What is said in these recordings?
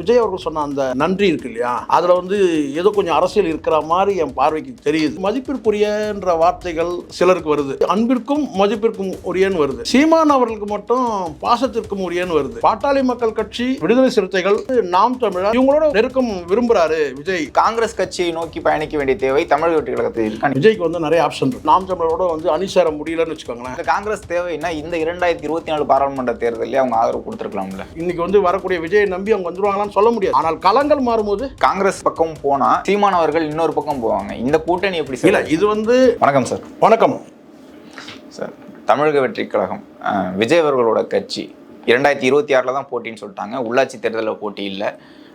விஜய் அவர்கள் சொன்ன அந்த நன்றி இருக்கு இல்லையா? அதில் வந்து ஏதோ கொஞ்சம் அரசியல் இருக்கிற மாதிரி என் பார்வைக்கு தெரியுது. மதிப்பிற்குரியன்ற வார்த்தைகள் சிலருக்கு வருது. அன்பிற்கும் மதிப்பிற்கும் உரியன்னு வருது. சீமான் அவர்களுக்கு மட்டும் பாசத்திற்கும் உரியன்னு வருது. பாட்டாளி மக்கள் கட்சி விடுதலை சிறுத்தைகள் நாம் தமிழர் இவங்களோட நெருக்கம் விரும்புறாரு விஜய். காங்கிரஸ் கட்சியை நோக்கி பயணிக்க வேண்டிய தேவை தமிழக வெற்றி கழகத்தில் விஜய்க்கு வந்து நிறைய ஆப்ஷன் இருக்கு. நாம் தமிழரோட வந்து அணி சேர முடியலன்னு வச்சுக்கோங்களேன். காங்கிரஸ் தேவைன்னா இந்த இரண்டாயிரத்தி இருபத்தி நாலு பாராளுமன்ற தேர்தலில் அவங்க ஆதரவு கொடுத்துருக்கலாம்ல? இன்னைக்கு வந்து வரக்கூடிய விஜயை நம்பி அவங்க வந்துருவாங்களான்னு சொல்ல முடியாது. ஆனால் களங்கள் மாறும்போது காங்கிரஸ் பக்கம் போனா சீமான் அவர்கள் இன்னொரு பக்கம் போவாங்க. இந்த கூட்டணி எப்படி இல்ல இது வந்து வணக்கம் சார். வணக்கம். சார் தமிழக வெற்றி கழகம் விஜய் அவர்களோட கட்சி இரண்டாயிரத்தி இருபத்தி ஆறில் தான் போட்டின்னு சொல்லிட்டாங்க. உள்ளாட்சி தேர்தலில் போட்டி இல்லை.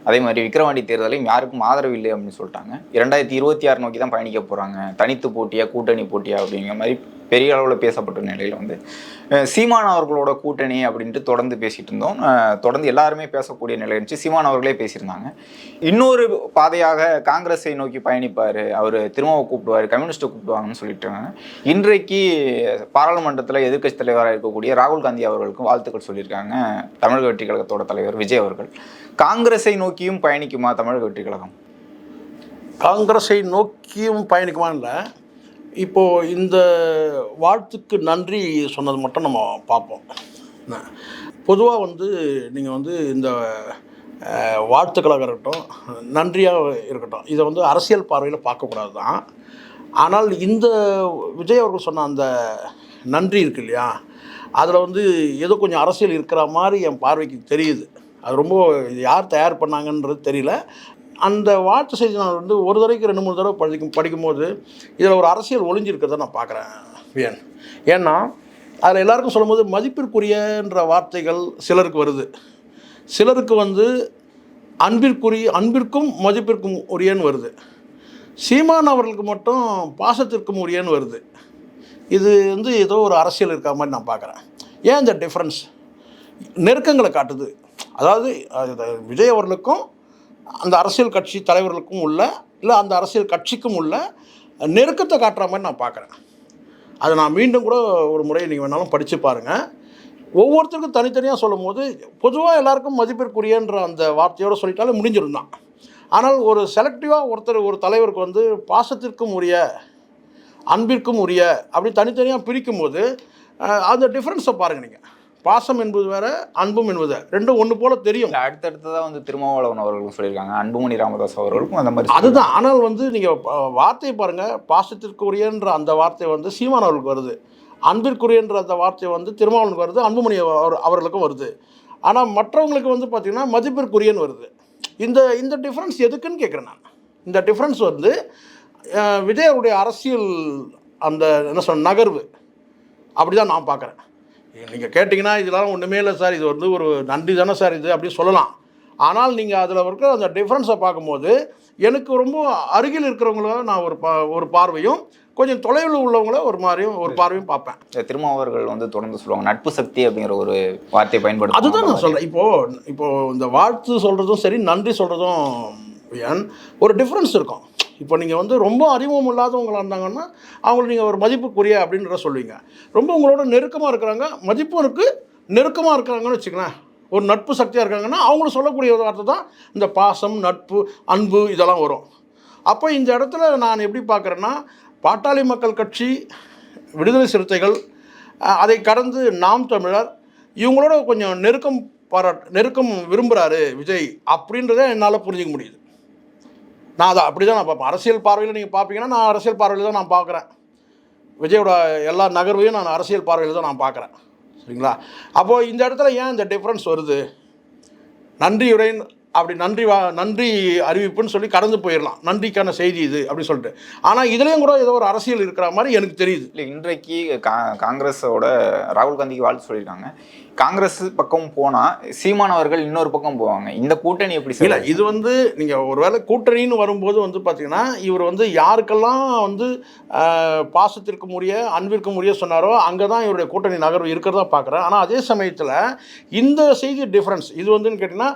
அதே மாதிரி விக்ரவாண்டி தேர்தலையும் யாருக்கும் ஆதரவு இல்லை அப்படின்னு சொல்லிட்டாங்க. இரண்டாயிரத்தி இருபத்தி ஆறு நோக்கி தான் பயணிக்க போகிறாங்க தனித்து போட்டியா கூட்டணி போட்டியா அப்படிங்கிற மாதிரி பெரிய அளவில் பேசப்பட்ட நிலையில் வந்து சீமான் அவர்களோட கூட்டணி அப்படின்ட்டு தொடர்ந்து பேசிகிட்டு இருந்தோம். தொடர்ந்து எல்லாருமே பேசக்கூடிய நிலை இருந்துச்சு. சீமான் அவர்களே பேசியிருந்தாங்க. இன்னொரு பாதையாக காங்கிரஸை நோக்கி பயணிப்பார். அவர் திரும்ப கூப்பிடுவார் கம்யூனிஸ்ட்டை கூப்பிடுவாங்கன்னு சொல்லிட்டு இன்றைக்கு பாராளுமன்றத்தில் எதிர்க்கட்சி தலைவராக இருக்கக்கூடிய ராகுல் காந்தி அவர்களுக்கும் வாழ்த்துக்கள் சொல்லியிருக்காங்க. தமிழக வெற்றி கழகத்தோட தலைவர் விஜய் அவர்கள். காங்கிரஸை நோக்கியும் பயணிக்குமா தமிழக வெற்றி கழகம்? காங்கிரஸை நோக்கியும் பயணிக்குமான்ல இப்போ இந்த வாழ்த்துக்கு நன்றி சொன்னது மட்டும் நம்ம பார்ப்போம். பொதுவாக வந்து நீங்கள் வந்து இந்த வாழ்த்துக்களாக இருக்கட்டும் நன்றியாக இருக்கட்டும் இதை வந்து அரசியல் பார்வையில் பார்க்கக்கூடாது தான் ஆனால் இந்த விஜய் அவர்கள் சொன்ன அந்த நன்றி இருக்கு இல்லையா? அதில் வந்து ஏதோ கொஞ்சம் அரசியல் இருக்கிற மாதிரி என் பார்வைக்கு தெரியுது. அது ரொம்ப யார் தயார் பண்ணாங்கன்றது தெரியல. அந்த வாழ்த்து செய்தி நான் வந்து ஒரு தடவைக்கு ரெண்டு மூணு தடவை படிக்கும் படிக்கும்போது இதில் ஒரு அரசியல் ஒளிஞ்சிருக்கிறத நான் பார்க்குறேன் வியன் ஏன்னா அதில் எல்லாருக்கும் சொல்லும்போது மதிப்பிற்குரியன்ற வார்த்தைகள் சிலருக்கு வருது. சிலருக்கு வந்து அன்பிற்குரிய அன்பிற்கும் மதிப்பிற்கும் உரியன்னு வருது. சீமான் அவர்களுக்கு மட்டும் பாசத்திற்கும் உரியன்னு வருது. இது வந்து ஏதோ ஒரு அரசியல் இருக்கா மாதிரி நான் பார்க்குறேன். ஏன் இந்த டிஃப்ரென்ஸ் நெருக்கங்களை காட்டுது. அதாவது விஜய் அவர்களுக்கும் அந்த அரசியல் கட்சி தலைவர்களுக்கும் உள்ள இல்லை அந்த அரசியல் கட்சிக்கும் உள்ள நெருக்கத்தை காட்டுற மாதிரி நான் பார்க்குறேன். அதை நான் மீண்டும் கூட ஒரு முறை நீங்கள் வேணாலும் படித்து பாருங்கள் ஒவ்வொருத்தருக்கும் தனித்தனியாக சொல்லும் போது பொதுவாக எல்லாருக்கும் மதிப்பிற்குரியன்ற அந்த வார்த்தையோடு சொல்லிட்டாலே முடிஞ்சிருந்தான் ஆனால் ஒரு செலக்டிவாக ஒருத்தர் ஒரு தலைவருக்கு வந்து பாசத்திற்கும் உரிய அன்பிற்கும் உரிய அப்படி தனித்தனியாக பிரிக்கும்போது போது அந்த டிஃப்ரென்ஸை பாருங்கள் நீங்கள் பாசம் என்பது வேற அன்பும் என்பது. ரெண்டும் ஒன்று போல தெரியும். அடுத்தடுத்ததாக வந்து திருமாவளவன் அவர்களும் சொல்லியிருக்காங்க. அன்புமணி ராமதாஸ் அவர்களுக்கும் அந்த மாதிரி அதுதான். ஆனால் வந்து நீங்கள் வார்த்தையை பாருங்கள் பாசத்திற்குரியன்ற அந்த வார்த்தை வந்து சீமான் அவர்களுக்கு வருது. அன்பிற்குரியன்ற அந்த வார்த்தை வந்து திருமாவளவனுக்கு வருது. அன்புமணி அவர் அவர்களுக்கும் வருது. ஆனால் மற்றவங்களுக்கு வந்து பார்த்திங்கன்னா மதிப்பிற்குரியன்னு வருது. இந்த இந்த டிஃப்ரென்ஸ் எதுக்குன்னு கேட்குறேன் நான். இந்த டிஃப்ரென்ஸ் வந்து அஹ், விஜய் அவருடைய அரசியல் அந்த என்ன சொல் நகர்வு. அப்படி தான் நான் பார்க்குறேன் நீங்கள் கேட்டிங்கன்னா இதெல்லாம் ஒன்றுமே இல்லை சார். இது வந்து ஒரு நன்றி தானே சார் இது அப்படி சொல்லலாம். ஆனால் நீங்கள் அதில் இருக்கிற அந்த டிஃப்ரென்ஸை பார்க்கும்போது எனக்கு ரொம்ப அருகில் இருக்கிறவங்கள நான் ஒரு பா ஒரு பார்வையும் கொஞ்சம் தொலைவில் உள்ளவங்கள ஒரு மாதிரியும் ஒரு பார்வையும் பார்ப்பேன். இந்த திருமாவர்கள் வந்து தொடர்ந்து சொல்லுவாங்க நட்பு சக்தி அப்படிங்கிற ஒரு வார்த்தையை பயன்படுத்தி அதுதான் நான் சொல்கிறேன் இப்போது இப்போது இந்த வாழ்த்து சொல்கிறதும் சரி நன்றி சொல்கிறதும் ஏன் ஒரு டிஃப்ரென்ஸ் இருக்கும். இப்போ நீங்கள் வந்து ரொம்ப அறிமுகம் இல்லாதவங்களா இருந்தாங்கன்னா அவங்கள நீங்கள் ஒரு மதிப்புக்குரிய அப்படின்றத சொல்லுவீங்க. ரொம்ப உங்களோட நெருக்கமாக இருக்கிறாங்க. மதிப்பும் இருக்குது நெருக்கமாக இருக்கிறாங்கன்னு வச்சுக்கங்களேன். ஒரு நட்பு சக்தியாக இருக்காங்கன்னா அவங்களும் சொல்லக்கூடிய ஒரு வார்த்தை தான் இந்த பாசம் நட்பு அன்பு இதெல்லாம் வரும். அப்போ இந்த இடத்துல நான் எப்படி பார்க்குறேன்னா பாட்டாளி மக்கள் கட்சி விடுதலை சிறுத்தைகள் அதை கடந்து நாம் தமிழர் இவங்களோட கொஞ்சம் நெருக்கம் பாராட் நெருக்கம் விரும்புகிறாரு விஜய் அப்படின்றத என்னால் புரிஞ்சிக்க முடியுது. நான் அதை அப்படி தான் நான் பார்ப்பேன். அரசியல் பார்வையில் நீங்கள் பார்ப்பீங்கன்னா நான் அரசியல் பார்வையில் தான் நான் பார்க்குறேன். விஜயோட எல்லா நகர்வையும் நான் அரசியல் பார்வையில் தான் நான் பார்க்குறேன். சரிங்களா? அப்போது இந்த இடத்துல ஏன் இந்த டிஃப்ரென்ஸ் வருது? நன்றியுடன் அப்படி நன்றி வா நன்றி அறிவிப்புன்னு சொல்லி கடந்து போயிடலாம். நன்றிக்கான செய்தி இது அப்படின்னு சொல்லிட்டு. ஆனால் இதுலேயும் கூட ஏதோ ஒரு அரசியல் இருக்கிற மாதிரி எனக்கு தெரியுது. இல்லை இன்றைக்கு கா காங்கிரஸோட ராகுல் காந்திக்கு வாழ்த்து சொல்லியிருக்காங்க. காங்கிரஸ் பக்கம் போனால் சீமான் அவர்கள் இன்னொரு பக்கம் போவாங்க. இந்த கூட்டணி எப்படி இல்லை இது வந்து நீங்கள் ஒருவேளை கூட்டணின்னு வரும்போது வந்து பார்த்தீங்கன்னா இவர் வந்து யாருக்கெல்லாம் வந்து பாசத்திற்கு உரிய அன்பிற்கு உரிய சொன்னாரோ அங்கே தான் இவருடைய கூட்டணி நகர்வு இருக்கிறதா பார்க்குறேன் ஆனால் அதே சமயத்தில் இந்த செய்தி டிஃப்ரென்ஸ் இது வந்துன்னு கேட்டிங்கன்னா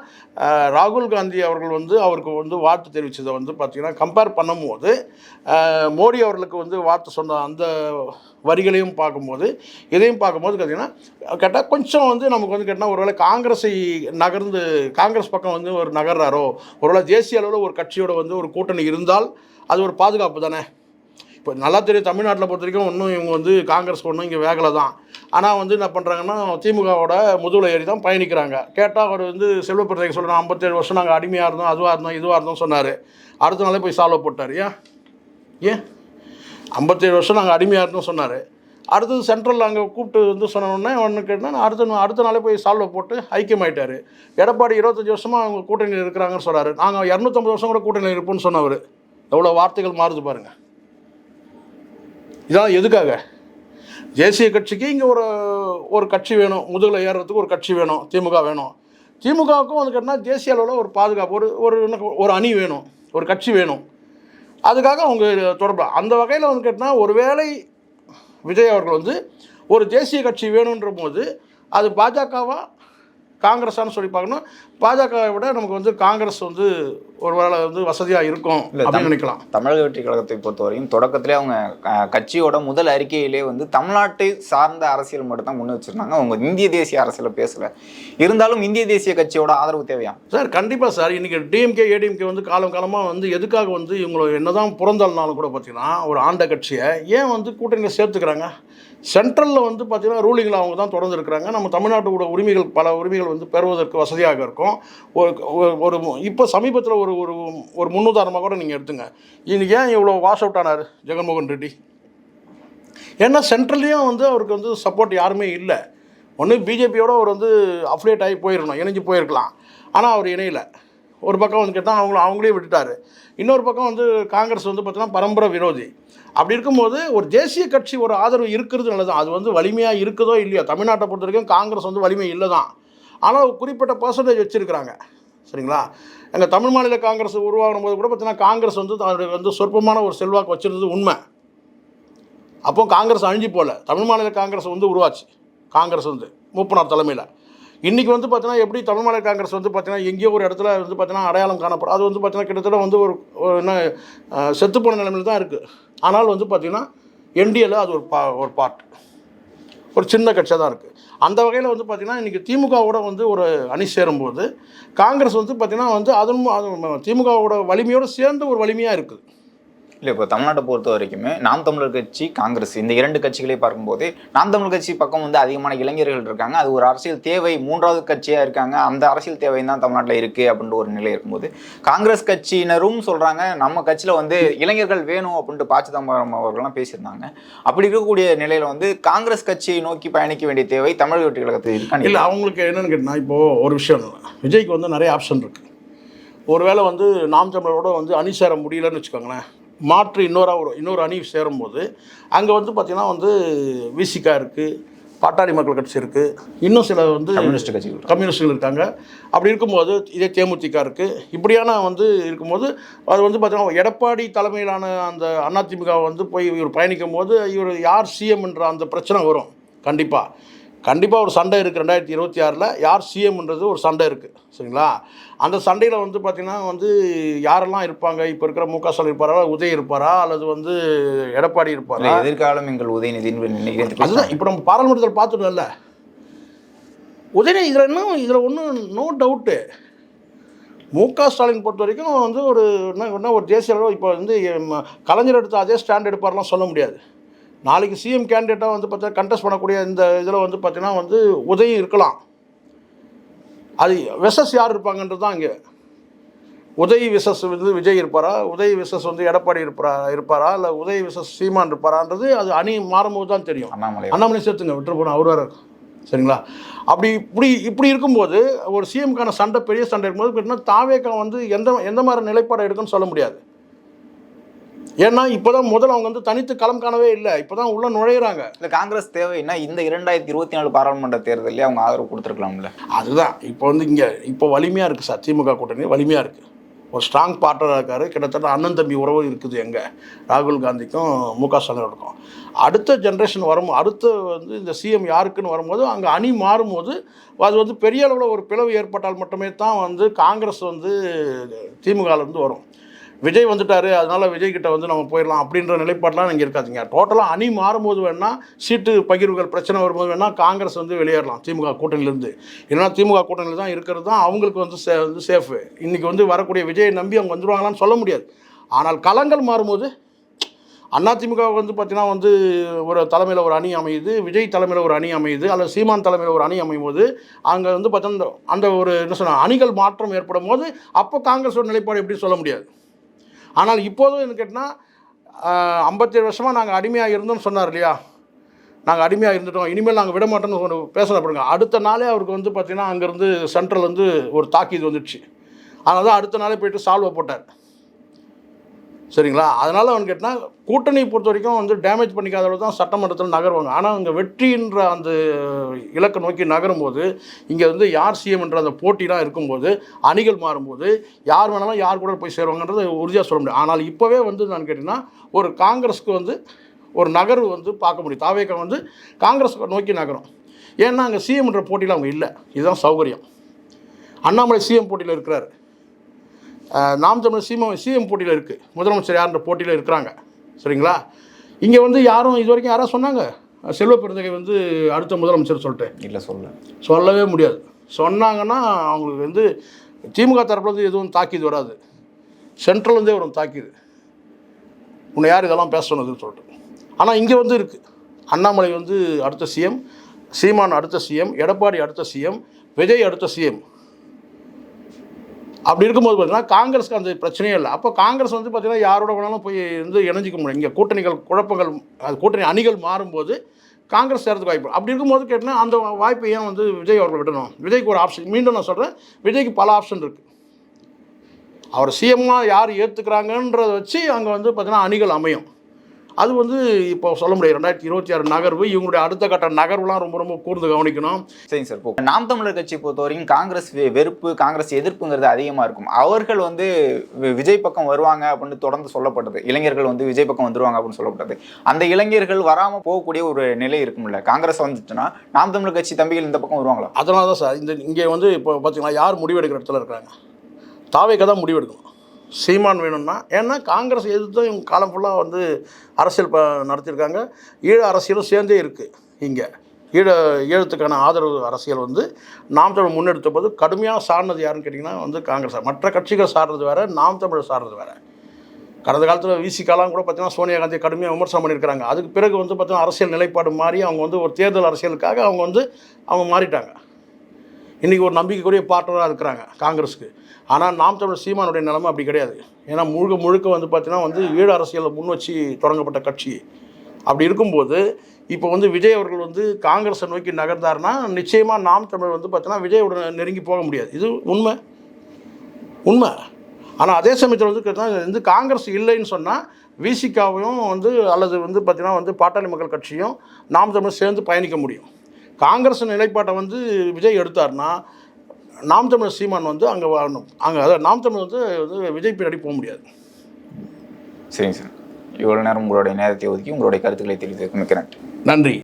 ராகுல் காந்தி அவர்கள் வந்து அவருக்கு வந்து வாழ்த்து தெரிவித்ததை வந்து பார்த்திங்கன்னா கம்பேர் பண்ணும்போது மோடி அவர்களுக்கு வந்து வாழ்த்து சொன்ன அந்த வரிகளையும் பார்க்கும்போது இதையும் பார்க்கும்போது பார்த்தீங்கன்னா கேட்டால் கொஞ்சம் வந்து நமக்கு வந்து கேட்டால் ஒருவேளை காங்கிரஸை நகர்ந்து காங்கிரஸ் பக்கம் வந்து ஒரு நகர்றாரோ ஒருவேளை தேசிய அளவில் ஒரு கட்சியோட வந்து ஒரு கூட்டணி இருந்தால் அது ஒரு பாதுகாப்பு தானே? இப்போ நல்லா தெரியும் தமிழ்நாட்டில் பொறுத்த வரைக்கும் ஒன்றும் இவங்க வந்து காங்கிரஸ் ஒன்றும் இங்கே வேகலை தான். ஆனால் வந்து என்ன பண்ணுறாங்கன்னா திமுகவோட முதுகில் ஏறி தான் பயணிக்கிறாங்க. கேட்டால் அவர் வந்து செல்வப்பிரதைக்கு சொல்கிறேன் ஐம்பத்தேழு வருஷம் நாங்கள் அடிமையாக இருந்தோம் அதுவாக இருந்தோம் இதுவாக இருந்தோம் சொன்னார். அடுத்த நாளே போய் சால்வ் போட்டார். ஏன்? ஏன்? ஐம்பத்தேழு வருஷம் நாங்கள் அடிமையாக இருந்தோம் சொன்னார். அடுத்தது சென்ட்ரல் அங்கே கூப்பிட்டு வந்து சொன்னோன்னே ஒன்று கேட்டால் அடுத்த அடுத்த நாளே போய் சால்வ் போட்டு ஐக்கியமாயிட்டார். எடப்பாடி இருபத்தஞ்சி வருஷமாக அவங்க கூட்டணியில் இருக்கிறாங்கன்னு சொல்கிறாரு நாங்கள் இரநூத்தம்பது வருஷம் கூட கூட்டணியில் இருப்போம்னு சொன்னவர். எவ்வளோ வார்த்தைகள் மாறுது பாருங்கள் இதான் எதுக்காக? தேசிய கட்சிக்கு இங்கே ஒரு ஒரு கட்சி வேணும். முதுகில் ஏறுறதுக்கு ஒரு கட்சி வேணும். திமுக வேணும். திமுகவுக்கும் வந்து கேட்டால் தேசிய அளவில் ஒரு பாதுகாப்பு ஒரு ஒரு ஒரு அணி வேணும். ஒரு கட்சி வேணும். அதுக்காக அவங்க தொடர்பு. அந்த வகையில் வந்து கேட்டால் ஒருவேளை விஜய் அவர்கள் வந்து ஒரு தேசிய கட்சி வேணுன்ற போது அது பாஜகவா காங்கிரஸான்னு சொல்லி பார்க்கணும். பாஜகவை விட நமக்கு வந்து காங்கிரஸ் வந்து ஒரு வேளை வந்து வசதியாக இருக்கும் அப்படின்னு நினைக்கலாம். தமிழக வெற்றி கழகத்தை பொறுத்தவரையும் தொடக்கத்திலே அவங்க கட்சியோட முதல் அறிக்கையிலே வந்து தமிழ்நாட்டை சார்ந்த அரசியல் மட்டும் தான் முன் வச்சிருந்தாங்க. அவங்க இந்திய தேசிய அரசியலை பேசல. இருந்தாலும் இந்திய தேசிய கட்சியோட ஆதரவு தேவையா? சார் கண்டிப்பாக சார். இன்றைக்கி டிஎம்கே ஏடிஎம்கே வந்து காலம் காலமாக வந்து எதுக்காக வந்து இவங்களை என்னதான் புறந்தள்ளினாலும் கூட பார்த்தீங்கன்னா ஒரு ஆண்ட கட்சியை ஏன் வந்து கூட்டணியில் சேர்த்துக்கிறாங்க? சென்ட்ரலில் வந்து பார்த்தீங்கன்னா ரூலிங்கில் அவங்க தான் தொடர்ந்து இருக்கிறாங்க. நம்ம தமிழ்நாட்டோட உரிமைகள் பல உரிமைகள் வந்து பெறுவதற்கு வசதியாக இருக்கும். ஒரு ஒரு- ஒரு இப்போ சமீபத்தில் ஒரு ஒரு ஒரு முன்னுதாரணமாக கூட நீங்கள் எடுத்துங்க. இன்னைக்கு ஏன் இவ்வளோ வாஷ் அவுட் ஆனார் ஜெகன்மோகன் ரெட்டி? ஏன்னா சென்ட்ரல்லையும் வந்து அவருக்கு வந்து சப்போர்ட் யாருமே இல்லை. ஒன்று பிஜேபியோட அவர் வந்து அஃபிலியேட் ஆகி போயிடணும் இணைஞ்சு போயிருக்கலாம். ஆனால் அவர் இணையலை. ஒரு பக்கம் வந்து கேட்டால் அவங்கள அவங்களே விட்டுட்டார். இன்னொரு பக்கம் வந்து காங்கிரஸ் வந்து பார்த்தீங்கன்னா பரம்பரை விரோதி. அப்படி இருக்கும்போது ஒரு தேசிய கட்சி ஒரு ஆதரவு இருக்கிறது நல்லதான் அது வந்து வலிமையாக இருக்குதோ இல்லையோ தமிழ்நாட்டை பொறுத்த வரைக்கும் காங்கிரஸ் வந்து வலிமை இல்லை தான் ஆனால் குறிப்பிட்ட பர்சன்டேஜ் வச்சுருக்கிறாங்க. சரிங்களா? எங்கள் தமிழ் மாநில காங்கிரஸ் உருவாகும் போது கூட பார்த்தீங்கன்னா காங்கிரஸ் வந்து தன்னுடைய வந்து சொற்பமான ஒரு செல்வாக்கு வச்சுருந்தது உண்மை. அப்போ காங்கிரஸ் அழிஞ்சு போகல. தமிழ் மாநில காங்கிரஸ் வந்து உருவாச்சு. காங்கிரஸ் வந்து மூப்பனார் தலைமையில். இன்றைக்கி வந்து பார்த்தீங்கன்னா எப்படி தமிழ் மாநில காங்கிரஸ் வந்து பார்த்தீங்கன்னா எங்கேயோ ஒரு இடத்துல வந்து பார்த்தீங்கன்னா அடையாளம் காணப்படும். அது வந்து பார்த்தீங்கன்னா கிட்டத்தட்ட வந்து ஒரு என்ன செத்துப்போன நிலைமையில் தான் இருக்குது ஆனால் வந்து பார்த்திங்கன்னா என்டிஏல அது ஒரு பா ஒரு பார்ட் ஒரு சின்ன கட்சியாக தான் இருக்குது அந்த வகையில் வந்து பார்த்திங்கன்னா இன்றைக்கி திமுகவோட வந்து ஒரு அணி சேரும்போது காங்கிரஸ் வந்து பார்த்திங்கன்னா வந்து அதுவும் அது திமுகவோட வலிமையோடு சேர்ந்து ஒரு வலிமையாக இருக்குது. இல்லை இப்போ தமிழ்நாட்டை பொறுத்த வரைக்குமே நாம் தமிழர் கட்சி காங்கிரஸ் இந்த இரண்டு கட்சிகளை பார்க்கும்போது நாம் தமிழர் கட்சி பக்கம் வந்து அதிகமான இளைஞர்கள் இருக்காங்க. அது ஒரு அரசியல் தேவை மூன்றாவது கட்சியாக இருக்காங்க. அந்த அரசியல் தேவை தான் தமிழ்நாட்டில் இருக்குது அப்படின்ற ஒரு நிலை இருக்கும்போது காங்கிரஸ் கட்சியினரும் சொல்கிறாங்க நம்ம கட்சியில் வந்து இளைஞர்கள் வேணும் அப்படின்ட்டு ப. சிதம்பரம் அவர்கள்லாம் பேசியிருந்தாங்க. அப்படி இருக்கக்கூடிய நிலையில் வந்து காங்கிரஸ் கட்சியை நோக்கி பயணிக்க வேண்டிய தேவை தமிழக வெற்றி கழகத்தில் இல்லை அவங்களுக்கு என்னென்னு கேட்டால் இப்போது ஒரு விஷயம் விஜய்க்கு வந்து நிறைய ஆப்ஷன் இருக்குது ஒருவேளை வந்து நாம் தமிழரோட வந்து அணி சேர முடியலன்னு வச்சுக்கோங்களேன். மாற்று இன்னொரு ஒரு இன்னொரு அணி சேரும்போது அங்கே வந்து பார்த்திங்கன்னா வந்து விசிகா இருக்குது பாட்டாளி மக்கள் கட்சி இருக்குது இன்னும் சில வந்து கம்யூனிஸ்ட் கட்சிகள் கம்யூனிஸ்டுகள் இருக்காங்க. அப்படி இருக்கும்போது இதே தேமுதிக இருக்குது இப்படியான வந்து இருக்கும்போது அது வந்து பார்த்தீங்கன்னா எடப்பாடி தலைமையிலான அந்த அதிமுக வந்து போய் இவர் பயணிக்கும் போது இவர் யார் சிஎம்ன்ற அந்த பிரச்சனை வரும். கண்டிப்பாக கண்டிப்பாக ஒரு சண்டை இருக்குது ரெண்டாயிரத்தி இருபத்தி ஆறில். யார் சிஎம்ன்றது ஒரு சண்டை இருக்குது சரிங்களா? அந்த சண்டையில் வந்து பார்த்திங்கன்னா வந்து யாரெல்லாம் இருப்பாங்க? இப்போ இருக்கிற மு க ஸ்டாலின் இருப்பாரா? உதய் இருப்பாரா? அல்லது வந்து எடப்பாடி இருப்பாரா? எதிர்காலம் எங்கள் உதயநிதினு நினைக்கிறேன் அதுதான். இப்போ நம்ம பாராளுமன்றத்தில் பார்த்துட்டோம்ல உதயநிதி இதில் இன்னும் இதில் ஒன்றும் நோ டவுட்டு மு க ஸ்டாலின் பொறுத்த வரைக்கும் வந்து ஒரு என்ன ஒரு தேசிய அளவில் இப்போ வந்து கலைஞர் எடுத்த அதே ஸ்டாண்ட் எடுப்பார்லாம் சொல்ல முடியாது. நாளைக்கு சிஎம் கேண்டிடேட்டாக வந்து பார்த்தா கண்டெஸ்ட் பண்ணக்கூடிய இந்த இதில் வந்து பார்த்தீங்கன்னா வந்து உதயம் இருக்கலாம். அது வெசஸ் யார் இருப்பாங்கன்றது தான் இங்கே. உதய் விசஸ் வந்து விஜய் இருப்பாரா? உதய் விசஸ் வந்து எடப்பாடி இருப்பாரா இருப்பாரா? இல்லை உதய் விசஸ் சீமான் இருப்பாரான்றது அது அணி மாறும்போது தான் தெரியும். அண்ணாமலை. அண்ணாமலை சேர்த்துங்க விட்டு போன அவர் வேறு சரிங்களா? அப்படி இப்படி இப்படி இருக்கும்போது ஒரு சிஎம்கான சண்டை பெரிய சண்டை இருக்கும்போது கேட்டிங்கன்னா தாவேக்கா வந்து எந்த எந்த மாதிரி நிலைப்பாடு எடுக்குன்னு சொல்ல முடியாது. ஏன்னா இப்போ தான் முதல்ல அவங்க வந்து தனித்து களம் காணவே இல்லை. இப்போ தான் உள்ளே நுழையிறாங்க. இல்லை காங்கிரஸ் தேவைன்னா இந்த இரண்டாயிரத்தி இருபத்தி நாலு பாராளுமன்ற தேர்தலில் அவங்க ஆதரவு கொடுத்துருக்கலாம்ல. அதுதான். இப்போ வந்து இங்கே இப்போ வலிமையாக இருக்குது சார். திமுக கூட்டணி வலிமையாக இருக்குது ஒரு ஸ்ட்ராங் பார்ட்னராக இருக்கார். கிட்டத்தட்ட அண்ணன் தம்பி உறவு இருக்குது எங்கே. ராகுல் காந்திக்கும் மு க ஸ்டாலினுக்கும் அடுத்த ஜென்ரேஷன் வரும் அடுத்த வந்து இந்த சிஎம் யாருக்குன்னு வரும்போது அங்கே அணி மாறும்போது அது வந்து பெரிய அளவில் ஒரு பிளவு ஏற்பட்டால் மட்டுமே தான் வந்து காங்கிரஸ் வந்து திமுகலேருந்து வரும். விஜய் வந்துட்டாரு அதனால விஜய் கிட்ட வந்து நம்ம போயிடலாம் அப்படின்ற நிலைப்பாடெலாம் இங்கே இருக்காதிங்க. டோட்டலாக அணி மாறும்போது வேணால் சீட்டு பகிர்வுகள் பிரச்சனை வரும்போது வேணால் காங்கிரஸ் வந்து வெளியேறலாம் திமுக கூட்டணியிலேருந்து. ஏன்னா திமுக கூட்டணியில் தான் இருக்கிறது தான் அவங்களுக்கு வந்து சே வந்து சேஃபு இன்றைக்கி வந்து வரக்கூடிய விஜயை நம்பி அவங்க வந்துடுவாங்களான்னு சொல்ல முடியாது. ஆனால் களங்கள் மாறும்போது அதிமுக வந்து பார்த்தீங்கன்னா வந்து ஒரு தலைமையில் ஒரு அணி அமையுது விஜய் தலைமையில் ஒரு அணி அமையுது அல்லது சீமான் தலைமையில் ஒரு அணி அமையும் போது அங்கே வந்து பார்த்தீங்கன்னா அந்த ஒரு என்ன சொன்னால் அணிகள் மாற்றம் ஏற்படும் போது அப்போ காங்கிரஸோட நிலைப்பாடு எப்படி சொல்ல முடியாது? ஆனால் இப்போதும் என்ன கேட்டால் ஐம்பத்தேழு வருஷமாக நாங்கள் அடிமையாக இருந்தோம்னு சொன்னார் இல்லையா? நாங்கள் அடிமையாக இருந்துட்டோம். இனிமேல் நாங்கள் விட மாட்டோம்னு ஒரு பேசல பாருங்க. அடுத்த நாளே அவருக்கு வந்து பார்த்திங்கன்னா அங்கேருந்து சென்ட்ரல் வந்து ஒரு தாக்கீது வந்துடுச்சு. அதனால தான் அடுத்த நாளே போயிட்டு சால்வை போட்டார். சரிங்களா? அதனால் அவன் கேட்டால் கூட்டணி பொறுத்த வரைக்கும் வந்து டேமேஜ் பண்ணிக்காத அளவு தான் சட்டமன்றத்தில் நகருவாங்க. ஆனால் அங்கே வெற்றின்ற அந்த இலக்கை நோக்கி நகரும்போது இங்கே வந்து யார் சிஎம்ன்ற அந்த போட்டிலாம் இருக்கும்போது அணிகள் மாறும்போது யார் வேணாலும் யார் கூட போய் சேருவாங்கன்றது உறுதியாக சொல்ல முடியும் ஆனால் இப்போவே வந்து நான் கேட்டிங்கன்னா ஒரு காங்கிரஸுக்கு வந்து ஒரு நகர்வு வந்து பார்க்க முடியும். தாவேக்கம் வந்து காங்கிரஸ் நோக்கி நகரும். ஏன்னா அங்கே சிஎம்ன்ற போட்டியில் அவங்க இல்லை. இதுதான் சௌகரியம். அண்ணாமலை சிஎம் போட்டியில் இருக்கிறாரு. நாம் தமிழர் சிஎம் சிஎம் போட்டியில் இருக்குது முதலமைச்சர் யாருன்ற போட்டியில் இருக்கிறாங்க. சரிங்களா? இங்கே வந்து யாரும் இது வரைக்கும் யாரும் சொன்னாங்க. செல்வ பெருந்தகை வந்து அடுத்த முதலமைச்சர் சொல்லிட்டு இல்லை சொல்ல சொல்லவே முடியாது. சொன்னாங்கன்னா அவங்களுக்கு வந்து திமுக தரப்புலேருந்து எதுவும் தாக்கீது வராது. சென்ட்ரல்லேருந்தே வரும் தாக்கீது. உன்னை யார் இதெல்லாம் பேச சொன்னதுன்னு சொல்லிட்டு. ஆனால் இங்கே வந்து இருக்குது அண்ணாமலை வந்து அடுத்த சிஎம் சீமான் அடுத்த சிஎம் எடப்பாடி அடுத்த சிஎம் விஜய் அடுத்த சிஎம். அப்படி இருக்கும்போது பார்த்தீங்கன்னா காங்கிரஸ்க்கு அந்த பிரச்சனையே இல்லை. அப்போ காங்கிரஸ் வந்து பார்த்தீங்கன்னா யாரோட வேணாலும் போய் வந்து இணைஞ்சிக்க முடியும். இங்கே கூட்டணிகள் குழப்பங்கள் அது கூட்டணி அணிகள் மாறும்போது காங்கிரஸ் சேரத்துக்கு வாய்ப்பு. அப்படி இருக்கும்போது கேட்டால் அந்த வாய்ப்பை ஏன் வந்து விஜய் அவர்கள் விடணும்? விஜய்க்கு ஒரு ஆப்ஷன் மீண்டும் நான் சொல்கிறேன் விஜய்க்கு பல ஆப்ஷன் இருக்குது அவர் சிஎம்மாக யார் ஏற்றுக்கிறாங்கன்றதை வச்சு அங்கே வந்து பார்த்தீங்கன்னா அணிகள் அமையும். அது வந்து இப்போ சொல்ல முடியாது. ரெண்டாயிரத்தி இருபத்தி ஆறு நகர்வு இவங்களுடைய அடுத்த கட்ட நகர்வுலாம் ரொம்ப ரொம்ப கூர்ந்து கவனிக்கணும். சரிங்க சார். இப்போ நாம் தமிழர் கட்சி பொறுத்த வரைக்கும் காங்கிரஸ் வெறுப்பு காங்கிரஸ் எதிர்ப்புங்கிறது அதிகமாக இருக்கும். அவர்கள் வந்து விஜய் பக்கம் வருவாங்க அப்படின்னு தொடர்ந்து சொல்லப்பட்டது. இளைஞர்கள் வந்து விஜய் பக்கம் வந்துருவாங்க அப்படின்னு சொல்லப்பட்டது. அந்த இளைஞர்கள் வராமல் போகக்கூடிய ஒரு நிலை இருக்கும்ல. காங்கிரஸ் வந்துச்சுன்னா நாம் தமிழர் கட்சி தம்பிகள் இந்த பக்கம் வருவாங்களா? அதனால தான் சார் இந்த இங்கே வந்து இப்போ பார்த்தீங்கன்னா யார் முடிவெடுக்கிற இடத்துல இருக்கிறாங்க? தாவேக்கா தான் முடிவெடுக்கணும். சீமான் வேணும்னா ஏன்னா காங்கிரஸ் எதிர்த்து இவங்க காலம் ஃபுல்லாக வந்து அரசியல் ப நடத்தியிருக்காங்க. ஈழ அரசியலும் சேர்ந்தே இருக்குது இங்கே. ஈழ ஈழத்துக்கான ஆதரவு அரசியல் வந்து நாம் தமிழ் முன்னெடுத்த போது கடுமையாக சார்ந்தது யாருன்னு கேட்டிங்கன்னா வந்து காங்கிரஸ் மற்ற கட்சிகள் சார்றது வேறு நாம் தமிழ் சார்றது வேறு. கடந்த காலத்தில் விசிகாலாம் கூட பார்த்தீங்கன்னா சோனியா காந்தி கடுமையாக விமர்சனம் பண்ணியிருக்கிறாங்க. அதுக்கு பிறகு வந்து பார்த்தீங்கன்னா அரசியல் நிலைப்பாடு மாறி அவங்க வந்து ஒரு தேர்தல் அரசியலுக்காக அவங்க வந்து அவங்க மாறிட்டாங்க. இன்றைக்கி ஒரு நம்பிக்கைக்குரிய பார்ட்னராக இருக்கிறாங்க காங்கிரஸுக்கு. ஆனால் நாம் தமிழர் சீமானுடைய நிலைமை அப்படி கிடையாது. ஏன்னா முழுக்க முழுக்க வந்து பார்த்தீங்கன்னா வந்து ஈழ அரசியலை முன் வச்சு தொடங்கப்பட்ட கட்சி. அப்படி இருக்கும்போது இப்போ வந்து விஜய் அவர்கள் வந்து காங்கிரஸை நோக்கி நகர்ந்தாருன்னா நிச்சயமாக நாம் தமிழர் வந்து பார்த்தீங்கன்னா விஜயோட நெருங்கி போக முடியாது. இது உண்மை. உண்மை. ஆனால் அதே சமயத்தில் வந்து வந்து காங்கிரஸ் இல்லைன்னு சொன்னால் விசிகாவையும் வந்து அல்லது வந்து பார்த்தீங்கன்னா வந்து பாட்டாளி மக்கள் கட்சியும் நாம் தமிழ் சேர்ந்து பயணிக்க முடியும். காங்கிரஸ் நிலைப்பாட்டை வந்து விஜய் எடுத்தார்னா நாம் தமிழர் சீமான் வந்து அங்கே வாழணும் அங்கே அதாவது நாம் தமிழ் வந்து வந்து விஜய் பின்னாடி போக முடியாது. சரிங்க சார். இவ்வளோ நேரம் உங்களுடைய நேரத்தை ஒதுக்கி உங்களுடைய கருத்துக்களை தெரிவித்ததுக்கு மிக்க நன்றி.